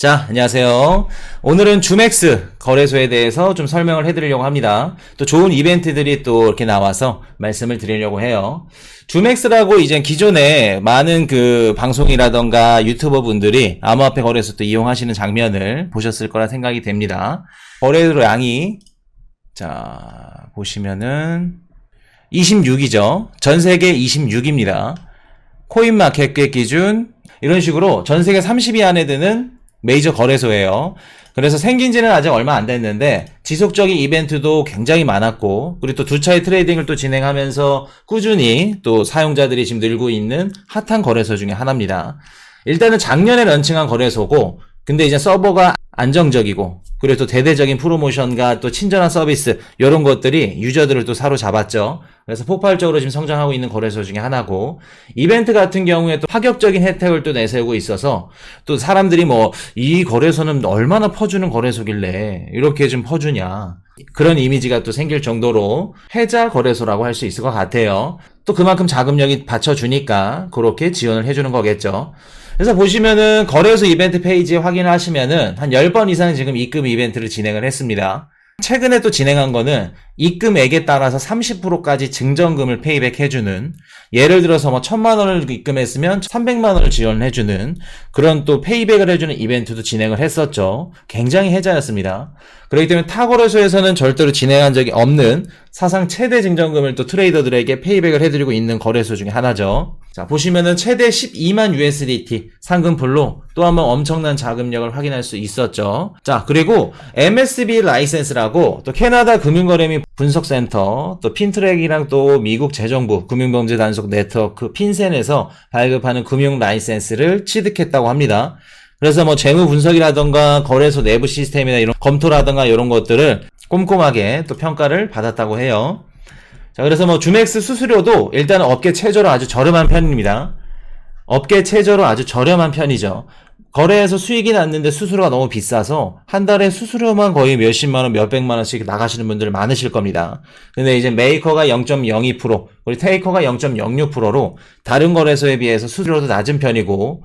자, 안녕하세요. 오늘은 주맥스 거래소에 대해서 좀 설명을 해드리려고 합니다. 또 좋은 이벤트들이 또 이렇게 나와서 말씀을 드리려고 해요. 주맥스라고 이제 기존에 많은 그 방송이라던가 유튜버 분들이 암호화폐 거래소 또 이용하시는 장면을 보셨을 거라 생각이 됩니다. 거래소 양이, 자, 보시면은 26이죠. 전 세계 26입니다. 코인마켓 기준 이런 식으로 전 세계 30위 안에 드는 메이저 거래소예요. 그래서 생긴 지는 아직 얼마 안 됐는데 지속적인 이벤트도 굉장히 많았고 그리고 또 두 차례 트레이딩을 또 진행하면서 꾸준히 또 사용자들이 지금 늘고 있는 핫한 거래소 중에 하나입니다. 일단은 작년에 런칭한 거래소고 근데 이제 서버가 안정적이고 그리고 또 대대적인 프로모션과 또 친절한 서비스 이런 것들이 유저들을 또 사로잡았죠. 그래서 폭발적으로 지금 성장하고 있는 거래소 중에 하나고 이벤트 같은 경우에 또 파격적인 혜택을 또 내세우고 있어서 또 사람들이 뭐 이 거래소는 얼마나 퍼주는 거래소길래 이렇게 좀 퍼주냐 그런 이미지가 또 생길 정도로 해자 거래소라고 할 수 있을 것 같아요. 또 그만큼 자금력이 받쳐주니까 그렇게 지원을 해주는 거겠죠. 그래서 보시면은 거래소 이벤트 페이지에 확인을 하시면은 한 10번 이상 지금 입금 이벤트를 진행을 했습니다. 최근에 또 진행한 거는 입금액에 따라서 30%까지 증정금을 페이백 해주는 예를 들어서 뭐 천만 원을 입금했으면 300만 원을 지원해주는 그런 또 페이백을 해주는 이벤트도 진행을 했었죠. 굉장히 혜자였습니다. 그렇기 때문에 타거래소에서는 절대로 진행한 적이 없는 사상 최대 증정금을 또 트레이더들에게 페이백을 해드리고 있는 거래소 중에 하나죠. 자 보시면은 최대 12만 USDT 상금풀로 또 한번 엄청난 자금력을 확인할 수 있었죠. 자 그리고 MSB 라이센스라고 또 캐나다 금융거래 및 분석센터 또 핀트랙이랑 또 미국 재정부 금융범죄 단속 네트워크 핀센에서 발급하는 금융 라이센스를 취득했다고 합니다. 그래서 뭐 재무 분석이라던가 거래소 내부 시스템이나 이런 검토라던가 이런 것들을 꼼꼼하게 또 평가를 받았다고 해요. 자, 그래서 뭐 주맥스 수수료도 일단 업계 최저로 아주 저렴한 편입니다. 업계 최저로 아주 저렴한 편이죠. 거래에서 수익이 났는데 수수료가 너무 비싸서 한 달에 수수료만 거의 몇십만 원, 몇백만 원씩 나가시는 분들 많으실 겁니다. 근데 이제 메이커가 0.02%, 그리고 테이커가 0.06%로 다른 거래소에 비해서 수수료도 낮은 편이고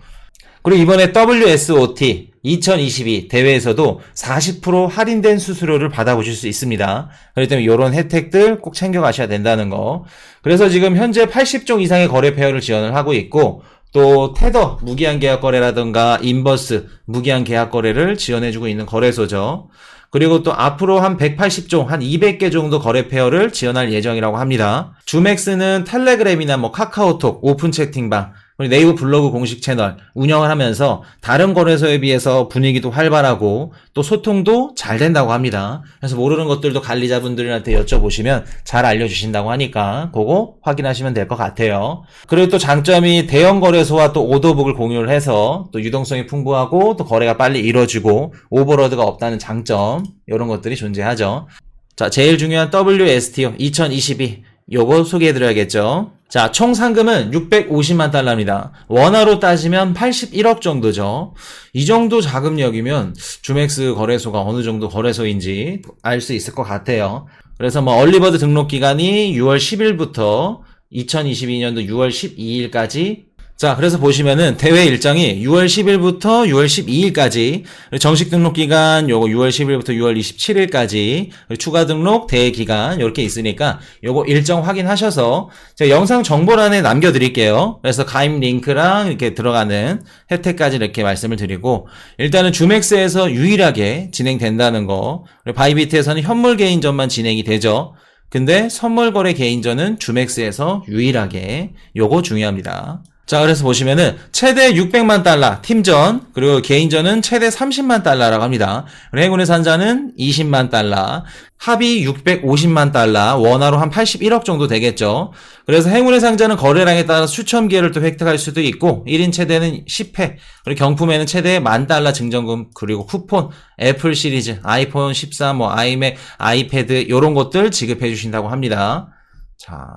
그리고 이번에 WSOT 2022 대회에서도 40% 할인된 수수료를 받아보실 수 있습니다. 그렇기 때문에 이런 혜택들 꼭 챙겨가셔야 된다는 거. 그래서 지금 현재 80종 이상의 거래 페어를 지원을 하고 있고 또 테더 무기한 계약 거래라든가 인버스 무기한 계약 거래를 지원해주고 있는 거래소죠. 그리고 또 앞으로 한 180종, 한 200개 정도 거래 페어를 지원할 예정이라고 합니다. 주맥스는 텔레그램이나 뭐 카카오톡, 오픈 채팅방, 그리고 네이버 블로그 공식 채널 운영을 하면서 다른 거래소에 비해서 분위기도 활발하고 또 소통도 잘 된다고 합니다. 그래서 모르는 것들도 관리자분들한테 여쭤보시면 잘 알려주신다고 하니까 그거 확인하시면 될 것 같아요. 그리고 또 장점이 대형 거래소와 또 오더북을 공유를 해서 또 유동성이 풍부하고 또 거래가 빨리 이루어지고 오버로드가 없다는 장점 이런 것들이 존재하죠. 자, 제일 중요한 WSTO 2022 요거 소개해드려야겠죠. 자, 총 상금은 650만 달러입니다. 원화로 따지면 81억 정도죠. 이 정도 자금력이면 주맥스 거래소가 어느 정도 거래소인지 알 수 있을 것 같아요. 그래서 뭐 얼리버드 등록 기간이 6월 10일부터 2022년도 6월 12일까지 자, 그래서 보시면은 대회 일정이 6월 10일부터 6월 12일까지 정식 등록 기간 요거 6월 10일부터 6월 27일까지 추가 등록 대회 기간 이렇게 있으니까 요거 일정 확인하셔서 제가 영상 정보란에 남겨 드릴게요. 그래서 가입 링크랑 이렇게 들어가는 혜택까지 이렇게 말씀을 드리고 일단은 주맥스에서 유일하게 진행된다는 거. 바이비트에서는 현물 개인전만 진행이 되죠. 근데 선물 거래 개인전은 주맥스에서 유일하게 요거 중요합니다. 자, 그래서 보시면은 최대 600만 달러 팀전 그리고 개인전은 최대 30만 달러라고 합니다. 행운의 산자는 20만 달러, 합이 650만 달러, 원화로 한 81억 정도 되겠죠. 그래서 행운의 상자는 거래량에 따라 수천 개를 또 획득할 수도 있고 1인 최대는 10회, 그리고 경품에는 최대 만 달러 증정금 그리고 쿠폰, 애플 시리즈, 아이폰 14, 뭐 아이맥, 아이패드 이런 것들 지급해 주신다고 합니다. 자,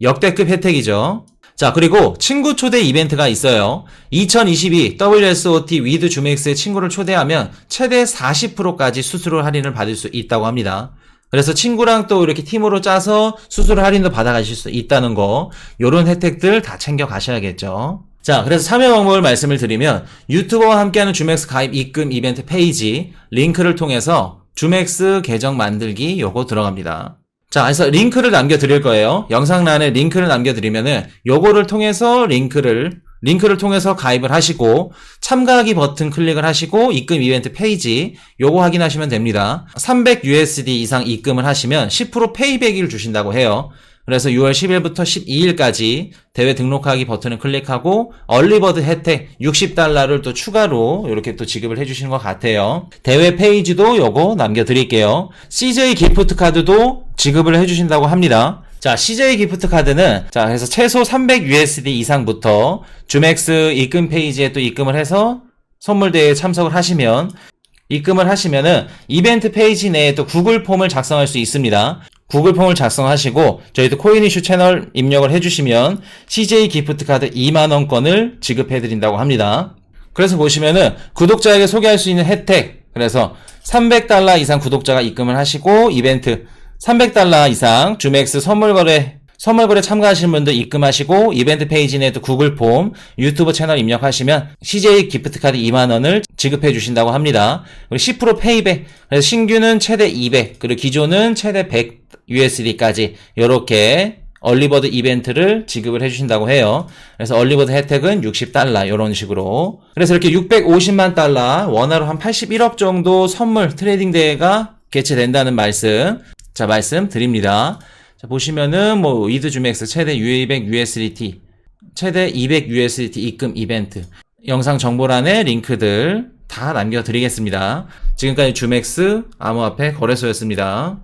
역대급 혜택이죠. 자, 그리고 친구 초대 이벤트가 있어요. 2022 WSOT 위드 주맥스의 친구를 초대하면 최대 40%까지 수수료 할인을 받을 수 있다고 합니다. 그래서 친구랑 또 이렇게 팀으로 짜서 수수료 할인도 받아가실 수 있다는 거, 요런 혜택들 다 챙겨 가셔야겠죠. 자, 그래서 참여 방법을 말씀을 드리면 유튜버와 함께하는 주맥스 가입 입금 이벤트 페이지 링크를 통해서 주맥스 계정 만들기 요거 들어갑니다. 자, 그래서 링크를 남겨드릴 거예요. 영상란에 링크를 남겨드리면은 요거를 통해서 링크를 링크를 통해서 가입을 하시고 참가하기 버튼 클릭을 하시고 입금 이벤트 페이지 요거 확인하시면 됩니다. 300USD 이상 입금을 하시면 10% 페이백을 주신다고 해요. 그래서 6월 10일부터 12일까지 대회 등록하기 버튼을 클릭하고 얼리버드 혜택 60달러를 또 추가로 이렇게 또 지급을 해주시는 것 같아요. 대회 페이지도 요거 남겨드릴게요. CJ 기프트 카드도 지급을 해주신다고 합니다. 자, CJ 기프트 카드는 자, 그래서 최소 300USD 이상부터 주맥스 입금 페이지에 또 입금을 해서 선물 대회에 참석을 하시면 입금을 하시면은 이벤트 페이지 내에 또 구글 폼을 작성할 수 있습니다. 구글 폼을 작성하시고 저희도 코인 이슈 채널 입력을 해주시면 CJ 기프트 카드 2만 원권을 지급해 드린다고 합니다. 그래서 보시면은 구독자에게 소개할 수 있는 혜택 그래서 300달러 이상 구독자가 입금을 하시고 이벤트 300달러 이상 주맥스 선물 거래 선물 거래 참가하시는 분들 입금하시고 이벤트 페이지 내에 또 구글 폼 유튜브 채널 입력하시면 CJ 기프트 카드 2만 원을 지급해 주신다고 합니다. 그리고 10% 페이백. 그래서 신규는 최대 200, 그리고 기존은 최대 100 USD까지 이렇게 얼리버드 이벤트를 지급을 해주신다고 해요. 그래서 얼리버드 혜택은 60달러 이런 식으로. 그래서 이렇게 650만 달러 원화로 한 81억 정도 선물 트레이딩 대회가 개최된다는 말씀. 자 말씀 드립니다. 자 보시면은 뭐 이드 주맥스 최대 U200 USDT 최대 200 USDT 입금 이벤트 영상 정보란에 링크들 다 남겨드리겠습니다. 지금까지 주맥스 암호화폐 거래소였습니다.